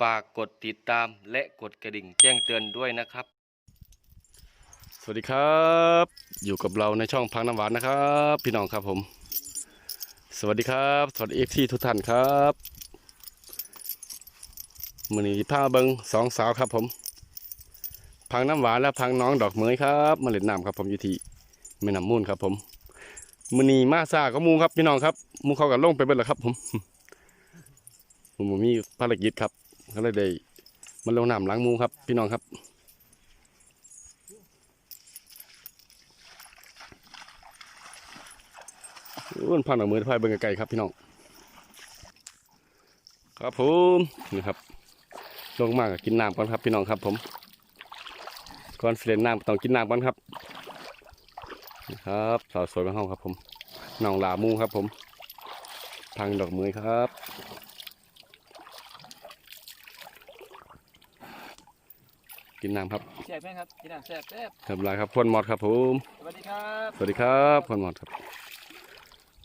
ฝากกดติดตามและกดกระดิ่งแจ้งเตือนด้วยนะครับ สวัสดีครับ อยู่กับเราในช่องพังน้ำหวานนะครับ พี่น้องครับผม สวัสดีครับ สวัสดีเอฟซีทุกท่านครับมือนี้าเบิงสองสาวครับผม พังน้ำหวานและพังน้องดอกเหมยครับมาเล่นน้ำครับผมอยู่ที่แม่น้ำมูลครับผมมือนีมาซาก็มูครับพี่น้องครับมูเขากันลงไปเบิดแล้วครับผมผมมีภารกิจครับ ก็เลยได้มาลงน้ำล้างมูครับ พี่น้องครับอ้วนพันเอามือพายเบิ่งไกลครับพี่น้อง ครับผมนี่ครับ ลงมากกินน้ำก่อนครับพี่น้องครับ ผมก่อนสิเล่นน้ำต้องกินน้ำก่อนครับครับสาวสวยมาห้องครับ ผมน้องหลามูครับ ผมพังดอกมือครับ กินน้ำครับแซ่บไหมครับกินน้ำแซ่บแซ่บทำลายครับพวนหมอดครับผมสวัสดีครับสวัสดีครับพวนหมอดครับ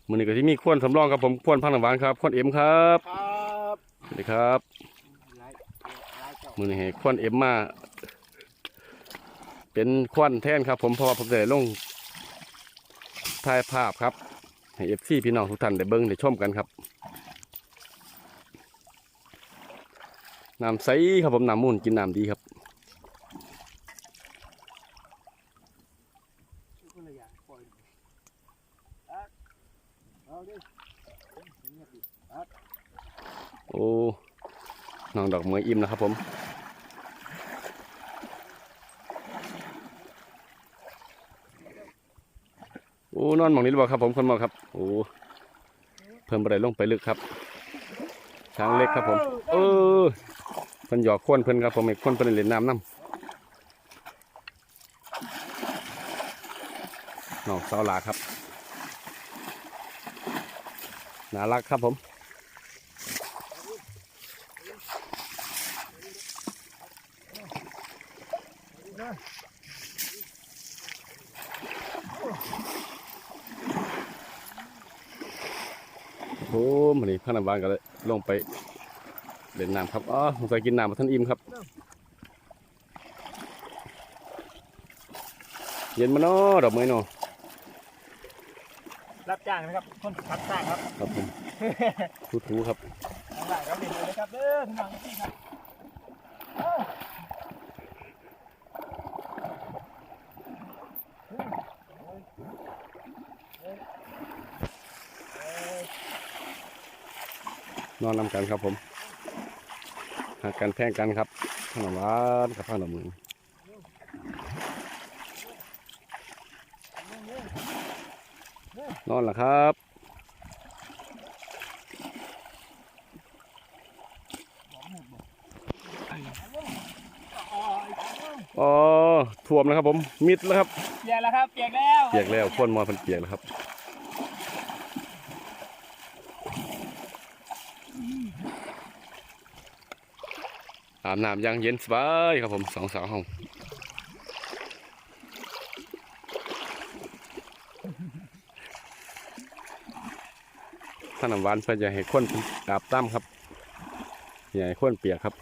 มือนี้ก็ที่มีขวนสำรองครับผมขวนพังหนังหวานครับขวนเอ็มครับครับสวัสดีครับไล่ไล่เจ้ามือนี้ให้ขวนเอ็มมาเป็นขวนแทนครับ ผมเพราะว่าผมได้ลงถ่ายภาพครับให้เอฟซีพี่น้องทุกท่านได้เบิ้งได้ชมกันครับน้ำใสครับผมน้ำมูลกินน้ำดีครับ คนละอย่างปล่อยอัดเอาดิเงียบดิ โอ้น้องดอกเมยอิ่มนะครับผมโอ้นอนหมองนี้หรือเปล่าครับผมคนหมองครับโอ้เพิ่มไปได้ลงไปลึกครับช้างเล็กครับผม เออเพิ่นหยอกควนเพิ่นครับผมไอ้ควนเพิ่นเล่นน้ำน้ำน้องสาวหลาครับ น่ารักครับผม โอ้มันนี่พนันบานก็เลยลงไปเล่นน้ำครับอ๋อผมใส่กินน้ำมาท่านอิ่มครับ เย็นมาเนาะดอกไม้เนาะ รับจ้างนะครับคนขับสร้างครับครับผมทูๆครับทั้งหลายครับเด่นเลยนะครับเด้อทุกท่านที่ครับเอ้านอนนำกันครับผมหากกันแพงกันครับขนมหวานกับขนมมือ นอนล่ะครับอ๋อท่วมแล้วครับผม มิดแล้วครับเปียกแล้วครับเปียกแล้วเปียกแล้วพ่นมอมันเปียกแล้วครับอาบน้ำอยังเย็นสบายครับผมสองสาวห้อง ถ้าน้ำหวานเพื่อจะให้ข้นดาบตั้มครับอย่าให้ข้นเปียกครับ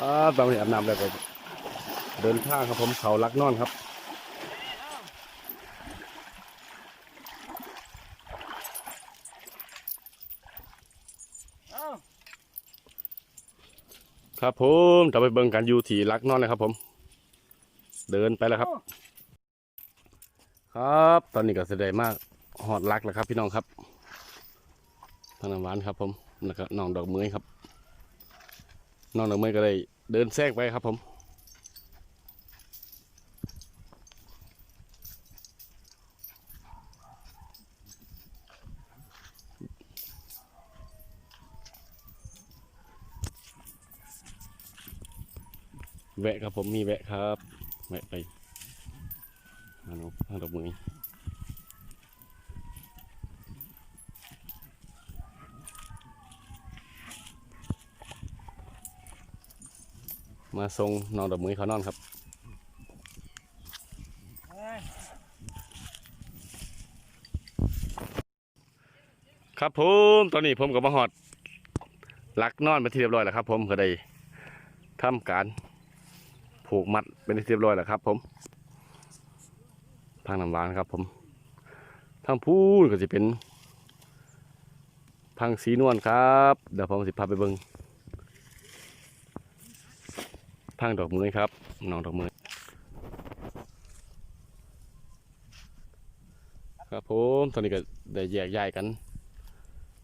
อ่าตอนนี้อาบน้ำแล้วก็เดินทางครับผมเขาลักนอนครับ ครับผมจะไปเบิ่งกันอยู่ที่ลักนอนเลยครับผม เดินไปแล้วครับ ครับ ตอนนี้ก็แสดงมากหอดลักแล้วครับ พี่น้องครับพนันหวานครับผมแล้วก็น้องดอกเมยครับน้องดอกเมยก็ได้เดินแทรกไปครับผม แวะครับผมมีแวะครับ แวะไปหาหาดอกไม้มาทรงนอนดับมือเขานอนครับครับผมตอนนี้ผมกับมาหอดหลักนอนมาที่เรียบร้อยแล้วครับ ผมก็ได้ทำการ ผูกมัดเป็นที่เรียบร้อยแล้วครับ ผมทางน้ำหวานครับ ผมทางพูนก็จะเป็นพังสีนวลครับ เดี๋ยวผมสิพาไปเบิงพังดอกมือครับน้องดอกมือครับผมตอนนี้ก็ได้แยกย้ายกัน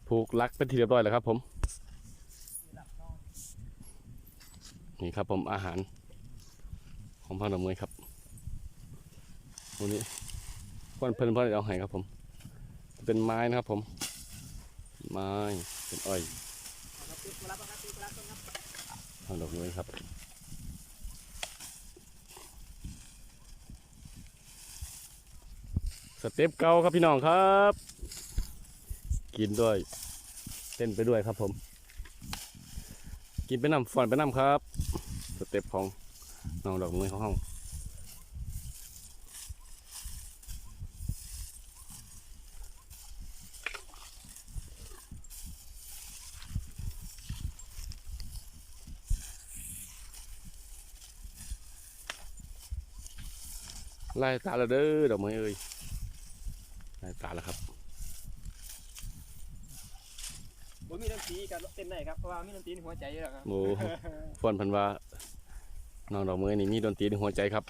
ผูกลักเป็นที่เรียบร้อยแล้วครับผม นี่ครับผมอาหาร ของพังดอกมือครับวันนี้เพื่อนเพื่นเพื่อนเอาให้ครับผม เป็นไม้นะครับผม ไม้เป็นอ้อยพังดอกมือครับสเต็ปเก่าครับพี่น้องครับ กินด้วย เต้นไปด้วยครับผม กินไปน้ำฟอนไปน้ำครับ สเต็ปของ น้องดอกมือของห้องไล่ตาและเด้อดอกไม้เอ้ยไล่ตาแล้วครับบ่มีน้ำตีกันเต้นได้ครับเพราะว่ามีน้ำตีในหัวใจอยู่แล้วครับโอ้ฟอนเพันว่า น้องดอกมือนี่มีดนตรีในหัวใจครับ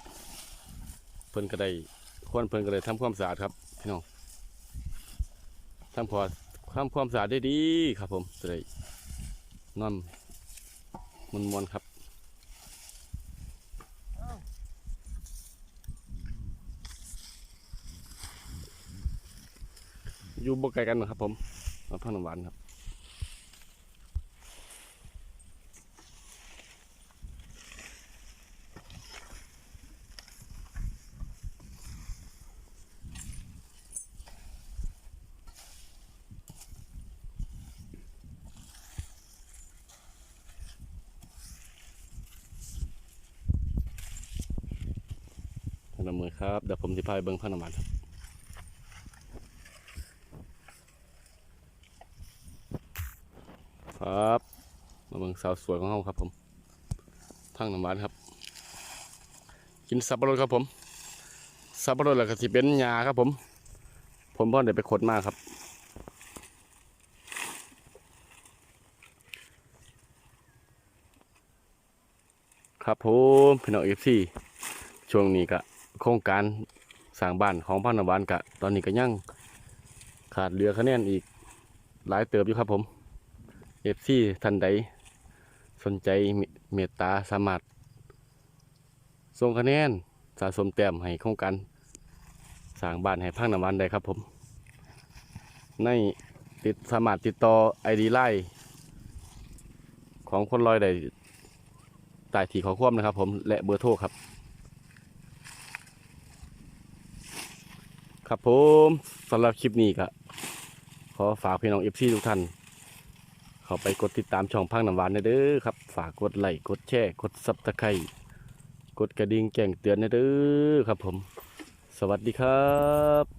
เพิ่นก็ได้ควรเพิ่นก็เลยทำความสะอาดครับพี่น้องทำพอทำความสะอาดได้ดีครับผมจะได้นอนมันมวนๆครับอยู่บ่ไกลกันนะครับผมมาพังน้ำหวานครับ นมมือครับเดี๋ยวผมจะพาไปเบิ้งพนมมันครับครับมาเบิ้งสาวสวยของเราครับผมทางน้ำหวานครับ กินสับปะรดครับผม สับปะรดแล้วก็สิเป็นยาครับผม ผมพ่อเดี๋ยวไปขดมาครับ ครับผมพี่น้องเอฟซีช่วงนี้ก็ โครงการสร้างบ้านของพันธบานกะ ตอนนี้ก็ยังขาดเหลือคะแนนอีกหลายเติบอยู่ครับผมเอฟซีท่านใด สนใจเมตตาสามารส่งคะแนนสะสมแต้มให้โครงการสร้างบ้านให้พังน้ำวันได้ครับผม ในติดสามารถติดต่อไอดีไลน์ของคนลอยได้ใต้ที่ขอความนะครับผมและเบอร์โทรครับ ครับผมสำหรับคลิปนี้ก็ขอฝากพี่น้องเอฟซีทุกท่านเข้าไปกดติดตามช่องพังน้ำหวานนะเด้อครับ ฝากกดไลค์กดแชร์กดซับสไครต์กดกระดิ่งแจ้งเตือนนะเด้อครับผม สวัสดีครับ